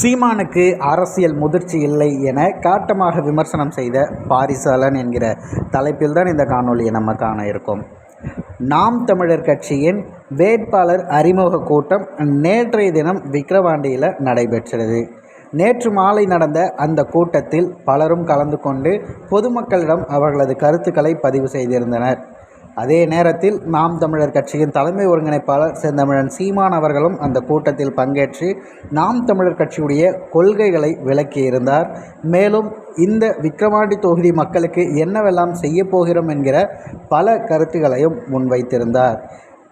சீமானுக்கு அரசியல் முதிர்ச்சி இல்லை என காட்டமாக விமர்சனம் செய்த பாரிசாலன் என்கிற தலைப்பில் தான் இந்த காணொலியை நம்ம காண இருக்கோம். நாம் தமிழர் கட்சியின் வேட்பாளர் அறிமுக கூட்டம் நேற்றைய தினம் விக்கிரவாண்டியில் நடைபெற்றது. நேற்று மாலை நடந்த அந்த கூட்டத்தில் பலரும் கலந்து கொண்டு பொதுமக்களிடம் அவர்களது கருத்துக்களை பதிவு செய்திருந்தனர். அதே நேரத்தில் நாம் தமிழர் கட்சியின் தலைமை ஒருங்கிணைப்பாளர் செந்தமிழன் சீமான் அவர்களும் அந்த கூட்டத்தில் பங்கேற்று நாம் தமிழர் கட்சியுடைய கொள்கைகளை விளக்கியிருந்தார் மேலும் இந்த விக்கிரவாண்டி தொகுதி மக்களுக்கு என்னவெல்லாம் செய்ய போகிறோம் என்கிற பல கருத்துக்களையும் முன்வைத்திருந்தார்.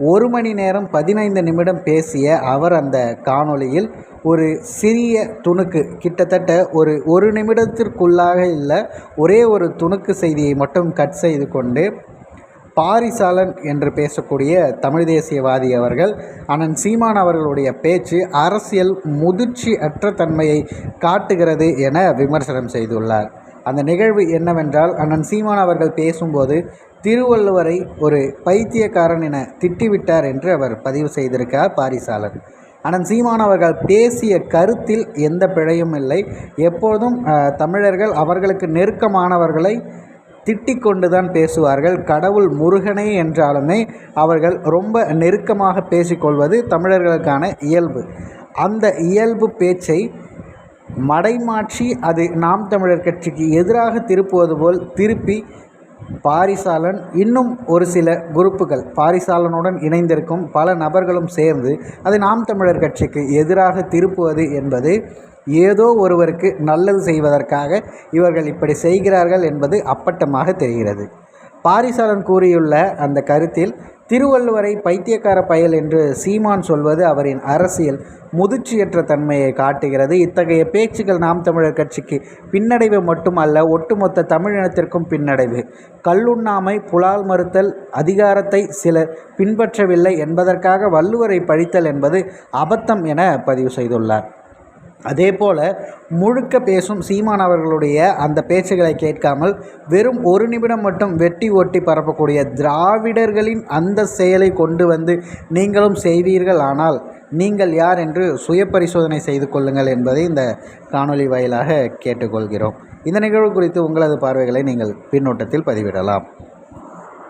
ஒரு மணி நேரம் பதினைந்து நிமிடம் பேசிய அவர் அந்த காணொளியில் ஒரு சிறிய துணுக்கு கிட்டத்தட்ட ஒரு ஒரு நிமிடத்திற்குள்ளாக இல்லை ஒரே ஒரு துணுக்கு செய்தியை மட்டும் கட் செய்து கொண்டு பாரிசாலன் என்று பேசக்கூடிய தமிழ் தேசியவாதி அவர்கள் அண்ணன் சீமான் அவர்களுடைய பேச்சு அரசியல் முதிர்ச்சி அற்ற தன்மையை காட்டுகிறது என விமர்சனம் செய்துள்ளார். அந்த நிகழ்வு என்னவென்றால் அண்ணன் சீமான் அவர்கள் பேசும்போது திருவள்ளுவரை ஒரு பைத்தியக்காரன் என திட்டிவிட்டார் என்று அவர் பதிவு செய்திருக்கார் பாரிசாலன். அண்ணன் சீமான் அவர்கள் பேசிய கருத்தில் எந்த பிழையும் இல்லை. எப்போதும் தமிழர்கள் அவர்களுக்கு நெருக்கமானவர்களை திட்டிக்கொண்டு தான் பேசுவார்கள். கடவுள் முருகனே என்றாலுமே அவர்கள் ரொம்ப நெருக்கமாக பேசிக்கொள்வது தமிழர்களுக்கான இயல்பு. அந்த இயல்பு பேச்சை மடைமாற்றி அது நாம் தமிழர் கட்சிக்கு எதிராக திருப்புவது போல் திருப்பி பாரிசாலன் இன்னும் ஒரு சில குரூப்புகள் பாரிசாலனுடன் இணைந்திருக்கும் பல நபர்களும் சேர்ந்து அது நாம் தமிழர் கட்சிக்கு எதிராக திருப்புவது என்பது ஏதோ ஒருவருக்கு நல்லது செய்வதற்காக இவர்கள் இப்படி செய்கிறார்கள் என்பது அப்பட்டமாக தெரிகிறது. பாரிசாலன் கூறியுள்ள அந்த கருத்தில் திருவள்ளுவரை பைத்தியக்கார பயல் என்று சீமான் சொல்வது அவரின் அரசியல் முதிர்ச்சியற்ற தன்மையை காட்டுகிறது. இத்தகைய பேச்சுகள் நாம் தமிழர் கட்சிக்கு பின்னடைவு மட்டுமல்ல ஒட்டுமொத்த தமிழினத்திற்கும் பின்னடைவு. கல்லுண்ணாமை புலால் மறுத்தல் அதிகாரத்தை சிலர் பின்பற்றவில்லை என்பதற்காக வள்ளுவரை பழித்தல் என்பது அபத்தம் என பதிவு செய்துள்ளார். அதே போல் முழுக்க பேசும் சீமான் அவர்களுடைய அந்த பேச்சுகளை கேட்காமல் வெறும் ஒரு நிமிடம் மட்டும் வெட்டி ஒட்டி பரப்பக்கூடிய திராவிடர்களின் அந்த செயலை கொண்டு வந்து நீங்களும் செய்வீர்கள். ஆனால் நீங்கள் யார் என்று சுய பரிசோதனை செய்து கொள்ளுங்கள் என்பதை இந்த காணொலி வாயிலாக கேட்டுக்கொள்கிறோம். இந்த நிகழ்வு குறித்து உங்களது பார்வைகளை நீங்கள் பின்னோட்டத்தில் பதிவிடலாம்.